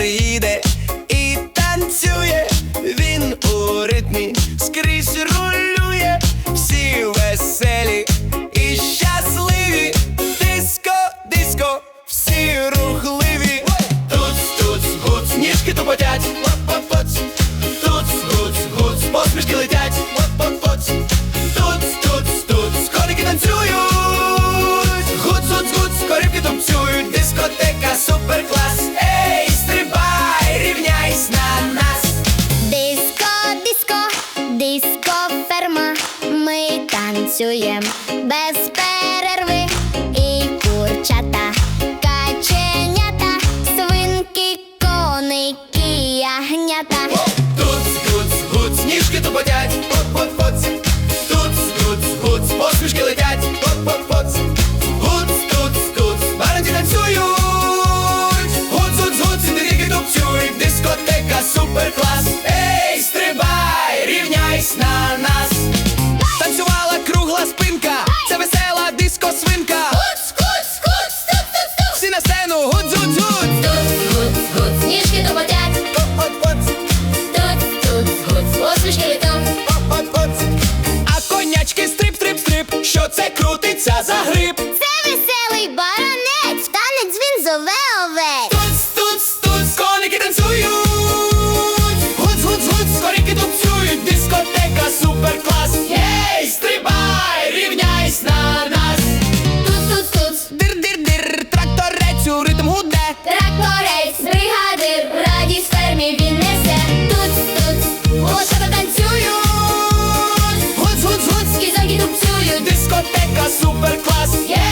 трактор і танцює, він у ритмі скрізь рулює, всі веселі і щасливі. Диско, диско, всі рухливі. Туц, туц, гуц, ніжки тупотять. Поц, туц, гуц, гуц, посмішки летять. Поц, туц, туц, туц, коники танцюють. Гуц, гуц, гуц, корівки тупцюють. Дискотека супер працюєм. Без перерви і курчата, каченята, свинки, коники, ягнята. Туц, туц, гуц, ніжки тупотять, пот-пот-поц Туц, туц, гуц, посмішки летять, пот-пот-поц Гуц, туц, туц, баранці танцюють. Гуц, гуц, гуц, інтеріки тупцюють, дискотека, суперклас Ей, стрибай, рівняйсь на it's us. Yeah.